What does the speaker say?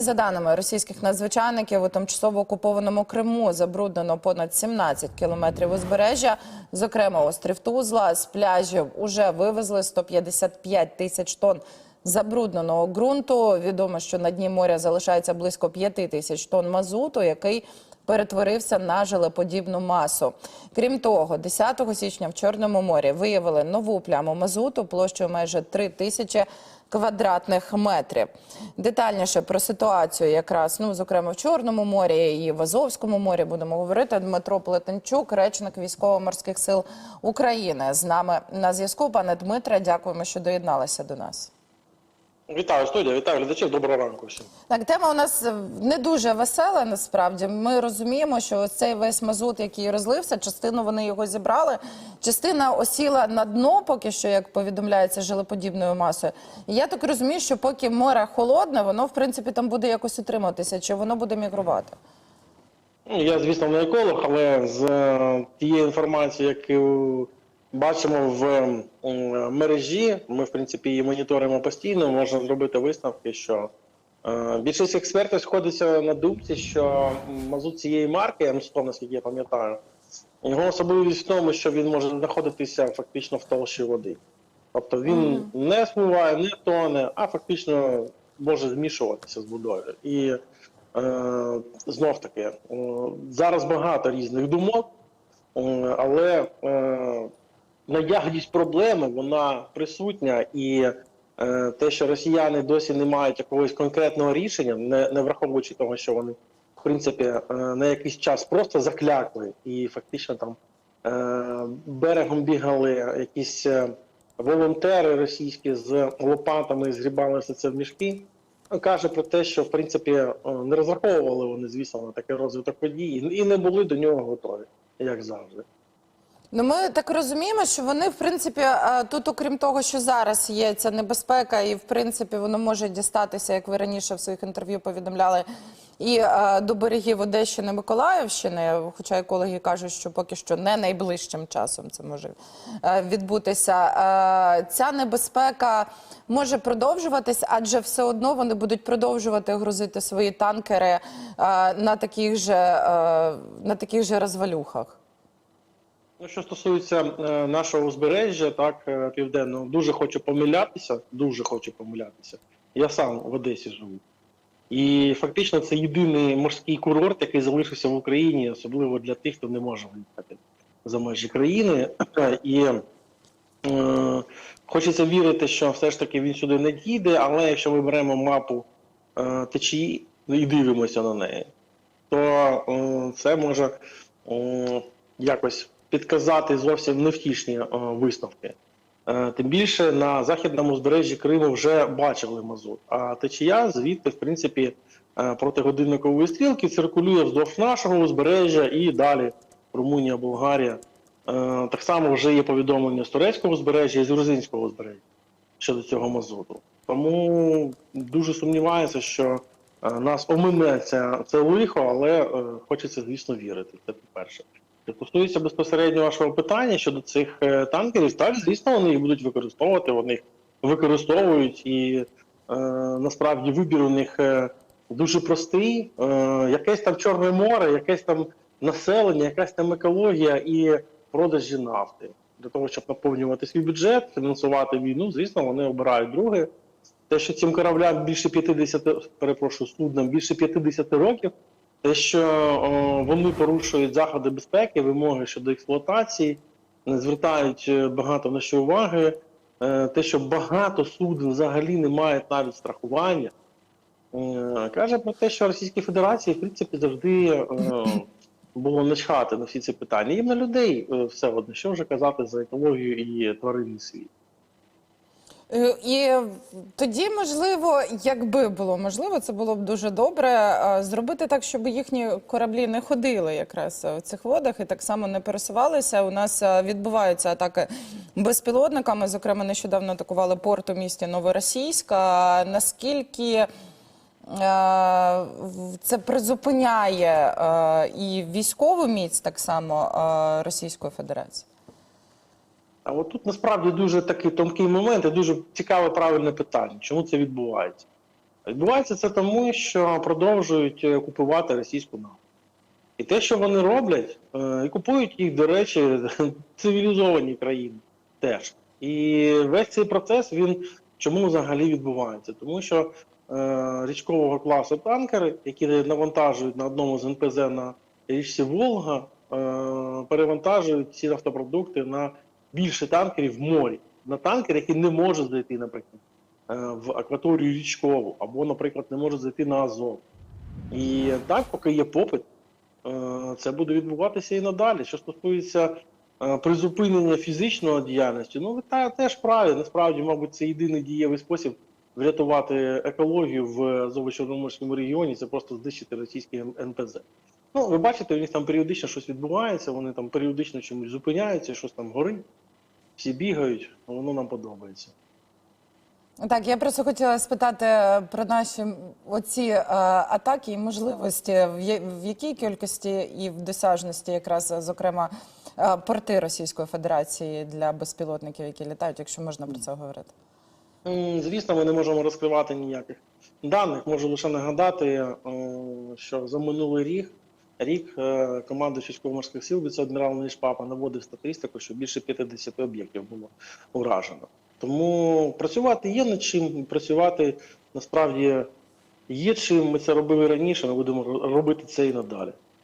За даними російських надзвичайників, у тимчасово окупованому Криму забруднено понад 17 кілометрів узбережжя. Зокрема, острів Тузла з пляжів уже вивезли 155 тисяч тонн забрудненого ґрунту. Відомо, що на дні моря залишається близько 5 тисяч тонн мазуту, який перетворився на желеподібну масу. Крім того, 10 січня в Чорному морі виявили нову пляму мазуту площею майже 3 тисячі квадратних метрів. Детальніше про ситуацію, якраз ну зокрема в Чорному морі і в Азовському морі будемо говорити. Дмитро Плетенчук, речник військово-морських сил України, з нами на зв'язку. Пане Дмитре, дякуємо, що доєдналися до нас. Вітаю студія, вітаю глядачів. Доброго ранку всім. Так, тема у нас е, не дуже весела. Насправді ми розуміємо, що ось цей весь мазут, який розлився, частину вони його зібрали. Частина осіла на дно, поки що, як повідомляється, жилеподібною масою. І я так розумію, що поки море холодне, воно в принципі там буде якось утриматися, чи воно буде мігрувати. Ну, Я, звісно, не еколог, але з е, тієї інформації, яку бачимо в мережі, ми, в принципі, її моніторимо постійно, можна зробити висновки, що е, більшість експертів сходиться на думці, що мазут цієї марки, М100, наскільки я пам'ятаю, його особливість в тому, що він може знаходитися фактично в толщі води. Тобто він не смиває, не тоне, а фактично може змішуватися з водою. І е, знов таки, е, зараз багато різних думок, е, але е, наявність проблеми вона присутня, і е, те, що росіяни досі не мають якогось конкретного рішення, не, не враховуючи того, що вони в принципі е, на якийсь час просто заклякли і фактично там е, берегом бігали якісь е, волонтери російські з лопатами, згрібали все це в мішки. Ну, Каже про те, що в принципі е, не розраховували вони, звісно, на такий розвиток подій і- і не були до нього готові, як завжди. Ну, ми так розуміємо, що вони, в принципі, тут, окрім того, що зараз є ця небезпека, і в принципі воно може дістатися, як ви раніше в своїх інтерв'ю повідомляли, і до берегів Одещини Миколаївщини. Хоча екологи кажуть, що поки що не найближчим часом це може е, відбутися. Е, Ця небезпека може продовжуватись, адже все одно вони будуть продовжувати грузити свої танкери е, на таких же на таких же розвалюхах. Ну, що стосується е, нашого узбережжя, так е, південного, дуже хочу помилятися. Дуже хочу помилятися. Я сам в Одесі живу. І фактично це єдиний морський курорт, який залишився в Україні, особливо для тих, хто не може виїхати за межі країни. І е, хочеться вірити, що все ж таки він сюди не дійде, але якщо ми беремо мапу е, течії і дивимося на неї, то е, це може е, якось підказати зовсім невтішні е, висновки. Е, Тим більше на західному узбережжі Криму вже бачили мазут. А течія звідти, в принципі, е, проти годинникової стрілки циркулює вздовж нашого узбережжя і далі Румунія, Болгарія. Так само вже є повідомлення з турецького узбережжя і з грузинського узбережжя щодо цього мазуту. Тому дуже сумніваюся, що нас омине це, лихо, але хочеться, звісно, вірити. Це по-перше. Що стосується безпосередньо вашого питання щодо цих е, танкерів, так, звісно, вони їх будуть використовувати, вони їх використовують, і е, насправді вибір у них е, дуже простий. Е, якесь там Чорне море, якесь там населення, якась там екологія і продажі нафти. Для того, щоб наповнювати свій бюджет, фінансувати війну, звісно, вони обирають друге. Те, що цим кораблям більше 50, перепрошую, суднам більше 50 років, те, що о, вони порушують заходи безпеки, вимоги щодо експлуатації, не звертають е, багато на що уваги. Е, Те, що багато суден взагалі не мають навіть страхування, е, каже про те, що Російській Федерації, в принципі, завжди було начхати на всі ці питання. Їм на людей все одно, що вже казати за екологію і тваринний світ. Е, І тоді, можливо, якби було можливо, це було б дуже добре е, зробити так, щоб їхні кораблі не ходили якраз в цих водах і так само не пересувалися. У нас е, відбуваються атаки безпілотниками. Зокрема, нещодавно атакували порт у місті Новоросійська. Наскільки е, це призупиняє е, і військову міць так само е, Російської Федерації? А от тут насправді дуже такий тонкий момент і дуже цікаве правильне питання. Чому це відбувається? Відбувається це тому, що продовжують е, купувати російську нафту. І те, що вони роблять, е, і купують їх, до речі, цивілізовані країни теж. І весь цей процес він чому взагалі відбувається? Тому що е, річкового класу танкери, які навантажують на одному з НПЗ на річці Волга, е, перевантажують ці нафтопродукти на більше танкерів в морі. На танкер, який не може зайти, наприклад, е, в акваторію річкову, або, наприклад, не може зайти на Азов. І так, поки є попит, е, це буде відбуватися і надалі. Що стосується е, призупинення фізичної діяльності, ну та, теж праві. Насправді, мабуть, це єдиний дієвий спосіб врятувати екологію в Азово-Чорноморському регіоні, це просто знищити російський НПЗ. Ну, ви бачите, у них там періодично щось відбувається, вони там періодично чомусь зупиняються, щось там горить, всі бігають, воно нам подобається. Так, я просто хотіла спитати е, про наші оці е, атаки і можливості, в, я- в якій кількості і в досяжності, якраз е, зокрема, е, порти Російської Федерації для безпілотників, які літають, якщо можна про це говорити. Звісно, ми не можемо розкривати ніяких даних. Можу лише нагадати, е, що за минулий рік рік е, команда військово-морських сил віце-адмірал Нішпапа наводив статистику, що більше 50 об'єктів було уражено. Тому працювати є над чим, працювати насправді є чим. Ми це робили раніше, ми будемо робити це і надалі.